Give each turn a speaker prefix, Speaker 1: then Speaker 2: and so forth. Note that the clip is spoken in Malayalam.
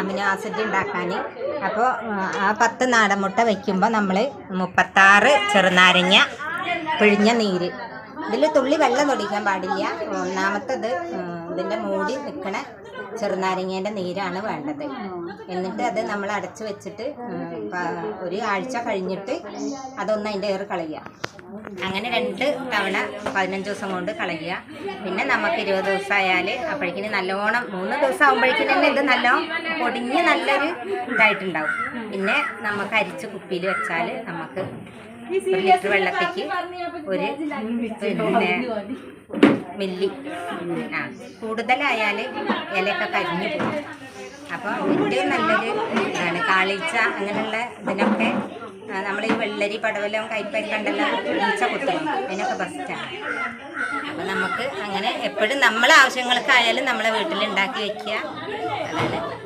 Speaker 1: അമിനോ ആസിഡ് ഉണ്ടാക്കാൻ. അപ്പോൾ ആ പത്ത് നാടൻ മുട്ട വയ്ക്കുമ്പോൾ നമ്മൾ മുപ്പത്താറ് ചെറുനാരങ്ങ പിഴിഞ്ഞ നീര്. ഇതിൽ തുള്ളി വെള്ളം തൊടിക്കാൻ പാടില്ല. ഒന്നാമത്തത് ഇതിന്റെ മൂടി നിൽക്കണ ചെറുനാരങ്ങേന്റെ നീരാണ് വേണ്ടത്. എന്നിട്ട് അത് നമ്മൾ അടച്ചു വെച്ചിട്ട് ഒരു ആഴ്ച കഴിഞ്ഞിട്ട് അതൊന്ന് അതിന്റെ ഏറ് കളയുക. അങ്ങനെ രണ്ട് തവണ പതിനഞ്ച് ദിവസം കൊണ്ട് കളയുക. പിന്നെ നമുക്ക് ഇരുപത് ദിവസം ആയാൽ അപ്പോഴേക്കിന് നല്ലോണം മൂന്ന് ദിവസം ആകുമ്പോഴേക്കും തന്നെ ഇത് നല്ലോണം പൊടിഞ്ഞ് നല്ലൊരു ഇതായിട്ടുണ്ടാവും. പിന്നെ നമുക്ക് അരിച്ച് കുപ്പിയിൽ വെച്ചാൽ നമുക്ക് ലിറ്റർ വെള്ളത്തേക്ക് ഒരു പിന്നെ മില്ലി ആ കൂടുതലായാൽ ഇലയൊക്കെ കരിഞ്ഞു പോകും. അപ്പോൾ ഏറ്റവും നല്ലൊരു ഇതാണ് കാളിച്ച അങ്ങനെയുള്ള ഇതിനൊക്കെ നമ്മൾ ഈ വെള്ളരി പടവലം കൈപ്പരി കണ്ടെല്ലാം ഈച്ച കുത്തണം അതിനൊക്കെ ബെസ്റ്റാണ് അപ്പോൾ നമുക്ക് അങ്ങനെ എപ്പോഴും നമ്മളെ ആവശ്യങ്ങൾക്കായാലും നമ്മളെ വീട്ടിൽ ഉണ്ടാക്കി വയ്ക്കുക അതാണ്